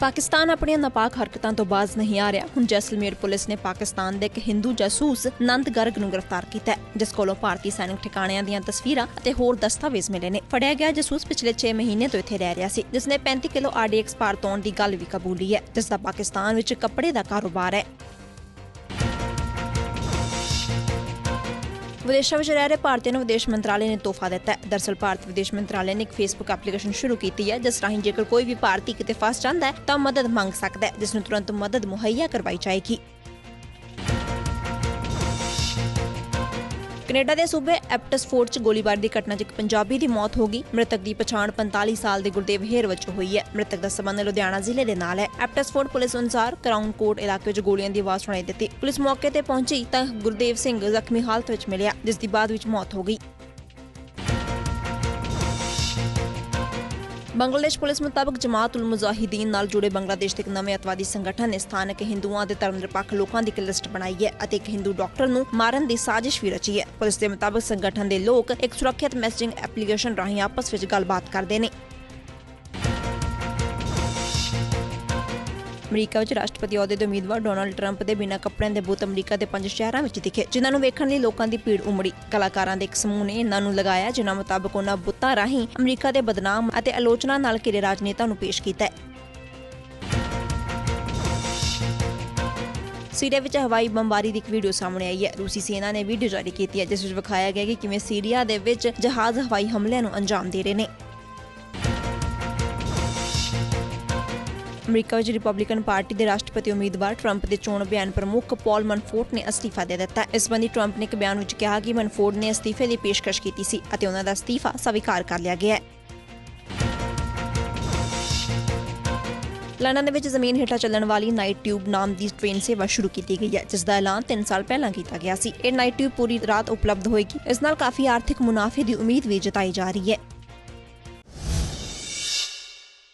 ਪਾਕਿਸਤਾਨ ਆਪਣੀਆਂ ਨਾਪਾਕ ਹਰਕਤਾਂ ਤੋਂ ਬਾਜ਼ ਨਹੀਂ ਆ ਰਿਹਾ। ਹੁਣ ਜੈਸਲਮੇਰ ਪੁਲਿਸ ਨੇ ਪਾਕਿਸਤਾਨ ਦੇ ਇੱਕ ਹਿੰਦੂ ਜਾਸੂਸ ਨੰਦ ਗਰਗ ਨੂੰ ਗ੍ਰਿਫਤਾਰ ਕੀਤਾ ਹੈ, ਜਿਸ ਕੋਲੋਂ ਭਾਰਤੀ ਸੈਨਿਕ ਠਿਕਾਣਿਆਂ ਦੀਆਂ ਤਸਵੀਰਾਂ ਅਤੇ ਹੋਰ ਦਸਤਾਵੇਜ਼ ਮਿਲੇ ਨੇ। ਫੜਿਆ ਗਿਆ ਜਾਸੂਸ ਪਿਛਲੇ 6 ਮਹੀਨੇ ਤੋਂ ਇੱਥੇ ਰਹਿ ਰਿਹਾ ਸੀ ਜਿਸ ਨੇ 35 ਕਿਲੋ ਆਰਡੀਐਕਸ ਪਾਰ ਤੋੜਨ ਦੀ ਗੱਲ ਵੀ ਕਬੂਲੀ ਹੈ ਜਿਸ ਦਾ ਪਾਕਿਸਤਾਨ ਵਿੱਚ ਕੱਪੜੇ ਦਾ ਕਾਰੋਬਾਰ ਹੈ। ਵਿਦੇਸ਼ਾਂ ਵਿੱਚ ਰਹਿ ਰਹੇ ਭਾਰਤੀਆਂ ਨੂੰ ਵਿਦੇਸ਼ ਮੰਤਰਾਲੇ ਨੇ ਤੋਹਫਾ ਦਿੱਤਾ ਹੈ। ਦਰਸਲ, ਭਾਰਤ ਵਿਦੇਸ਼ ਮੰਤਰਾਲੇ ਨੇ ਇੱਕ ਫੇਸਬੁੱਕ ਐਪਲੀਕੇਸ਼ਨ ਸ਼ੁਰੂ ਕੀਤੀ ਹੈ, ਜਿਸ ਰਾਹੀਂ ਜੇਕਰ ਕੋਈ ਵੀ ਭਾਰਤੀ ਕਿਤੇ ਫਸ ਜਾਂਦਾ ਹੈ, ਤਾਂ ਮਦਦ ਮੰਗ ਸਕਦਾ ਹੈ, ਜਿਸ ਨੂੰ ਤੁਰੰਤ ਮਦਦ ਮੁਹੱਈਆ ਕਰਵਾਈ ਜਾਏਗੀ। ਕੈਨੇਡਾ ਦੇ ਸੂਬੇ ਐਪਟਸਫੋਰਡ 'ਚ ਗੋਲੀਬਾਰੀ ਦੀ ਘਟਨਾ 'ਚ ਇੱਕ ਪੰਜਾਬੀ ਦੀ ਮੌਤ ਹੋ ਗਈ, ਮ੍ਰਿਤਕ ਦੀ ਪਛਾਣ 45 ਸਾਲ ਦੇ ਗੁਰਦੇਵ ਹੇਰ ਵਜੋਂ ਹੋਈ ਹੈ। ਮ੍ਰਿਤਕ ਦਾ ਸਬੰਧ ਲੁਧਿਆਣਾ ਜ਼ਿਲ੍ਹੇ ਦੇ ਨਾਲ ਹੈ। ਐਪਟਸਫੋਰਡ ਪੁਲਿਸ ਅਨੁਸਾਰ ਕਰਾਊਨ ਕੋਟ ਇਲਾਕੇ 'ਚ ਗੋਲੀਆਂ ਦੀ ਆਵਾਜ਼ ਸੁਣਾਈ ਦਿੱਤੀ। ਪੁਲਿਸ ਮੌਕੇ ਤੇ ਪਹੁੰਚੀ ਤਾਂ ਗੁਰਦੇਵ ਸਿੰਘ ਜ਼ਖਮੀ ਹਾਲਤ ਵਿੱਚ ਮਿਲਿਆ, ਜਿਸ ਦੀ ਬਾਅਦ ਵਿੱਚ ਮੌਤ ਹੋ ਗਈ। ਬੰਗਲਾਦੇਸ਼ ਪੁਲਿਸ ਮੁਤਾਬਕ ਜਮਾਤ ਉਲ ਮੁਜਾਹਿਦੀਨ ਨਾਲ ਜੁੜੇ ਬੰਗਲਾਦੇਸ਼ ਦੇ ਇੱਕ ਨਵੇਂ ਅਤਵਾਦੀ ਸੰਗਠਨ ਨੇ ਸਥਾਨਕ ਹਿੰਦੂਆਂ ਦੇ ਧਰਮ ਨਿਰਪੱਖ ਲੋਕਾਂ ਦੀ ਇੱਕ ਲਿਸਟ ਬਣਾਈ ਹੈ ਅਤੇ ਇੱਕ ਹਿੰਦੂ ਡਾਕਟਰ ਨੂੰ ਮਾਰਨ ਦੀ ਸਾਜ਼ਿਸ਼ ਵੀ ਰਚੀ ਹੈ। ਪੁਲਿਸ ਦੇ ਮੁਤਾਬਕ ਸੰਗਠਨ ਦੇ ਲੋਕ ਇੱਕ ਸੁਰੱਖਿਅਤ ਮੈਸੇਜਿੰਗ ਐਪਲੀਕੇਸ਼ਨ ਰਾਹੀਂ ਆਪਸ ਵਿੱਚ ਗੱਲਬਾਤ ਕਰਦੇ ਨੇ। ਅਮਰੀਕਾ ਵਿੱਚ ਰਾਸ਼ਟਰਪਤੀ ਅਹੁਦੇ ਦੇ ਉਮੀਦਵਾਰ ਡੋਨਾਲਡ ਟਰੰਪ ਦੇ ਬਿਨਾਂ ਕੱਪੜਿਆਂ ਦੇ ਬੁੱਤ ਅਮਰੀਕਾ ਦੇ ਪੰਜ ਸ਼ਹਿਰਾਂ ਵਿੱਚ ਦਿਖੇ, ਜਿਨ੍ਹਾਂ ਨੂੰ ਵੇਖਣ ਲਈ ਲੋਕਾਂ ਦੀ ਭੀੜ ਉਮੜੀ। ਕਲਾਕਾਰਾਂ ਦੇ ਇੱਕ ਸਮੂਹ ਨੇ ਇਹਨਾਂ ਨੂੰ ਲਗਾਇਆ, ਜਿਨ੍ਹਾਂ ਮੁਤਾਬਕ ਉਹਨਾਂ ਬੁੱਤਾਂ ਰਾਹੀਂ ਅਮਰੀਕਾ ਦੇ ਬਦਨਾਮ ਅਤੇ ਆਲੋਚਨਾ ਨਾਲ ਘਿਰੇ ਰਾਜਨੇਤਾ ਨੂੰ ਪੇਸ਼ ਕੀਤਾ ਹੈ। ਸੀਰੀਆ ਵਿੱਚ ਹਵਾਈ ਬੰਬਾਰੀ ਦੀ ਇੱਕ ਵੀਡੀਓ ਸਾਹਮਣੇ ਆਈ ਹੈ। ਰੂਸੀ ਸੈਨਾ ਨੇ ਵੀਡੀਓ ਜਾਰੀ ਕੀਤੀ ਹੈ, ਜਿਸ ਵਿੱਚ ਵਿਖਾਇਆ ਗਿਆ ਕਿ ਕਿਵੇਂ ਸੀਰੀਆ ਦੇ ਵਿੱਚ ਜਹਾਜ਼ ਹਵਾਈ ਹਮਲਿਆਂ ਨੂੰ ਅੰਜਾਮ ਦੇ ਰਹੇ ਨੇ। ਅਮਰੀਕਾ ਵਿੱਚ ਰਿਪਬਲਿਕਨ ਪਾਰਟੀ ਦੇ ਰਾਸ਼ਟਰਪਤੀ ਉਮੀਦਵਾਰ ਟਰੰਪ ਦੇ ਚੋਣ ਅਭਿਆਨ ਪ੍ਰਮੁੱਖ ਪੌਲ ਮਨਫੋਰਟ ਨੇ ਅਸਤੀਫਾ ਦੇ ਦਿੱਤਾ। ਇਸ ਸੰਬੰਧੀ ਟਰੰਪ ਨੇ ਇੱਕ ਬਿਆਨ ਵਿੱਚ ਕਿਹਾ ਕਿ ਮਨਫੋਰਟ ਨੇ ਅਸਤੀਫੇ ਦੀ ਪੇਸ਼ਕਸ਼ ਕੀਤੀ ਸੀ ਅਤੇ ਉਹਨਾਂ ਦਾ ਅਸਤੀਫਾ ਸਵੀਕਾਰ ਕਰ ਲਿਆ ਗਿਆ ਹੈ। ਲੰਡਨ ਦੇ ਵਿੱਚ ਜ਼ਮੀਨ ਹੇਠਾਂ ਚੱਲਣ ਵਾਲੀ ਨਾਈਟ ਟਿਊਬ ਨਾਮ ਦੀ ਟ੍ਰੇਨ ਸੇਵਾ ਸ਼ੁਰੂ ਕੀਤੀ ਗਈ ਹੈ, ਜਿਸ ਦਾ ਐਲਾਨ 3 ਸਾਲ ਪਹਿਲਾਂ ਕੀਤਾ ਗਿਆ ਸੀ। ਇਹ ਨਾਈਟ ਟਿਊਬ ਪੂਰੀ ਰਾਤ ਉਪਲਬਧ ਹੋਏਗੀ। ਇਸ ਨਾਲ ਕਾਫੀ ਆਰਥਿਕ ਮੁਨਾਫੇ ਦੀ ਉਮੀਦ ਵੀ ਜਤਾਈ ਜਾ ਰਹੀ ਹੈ।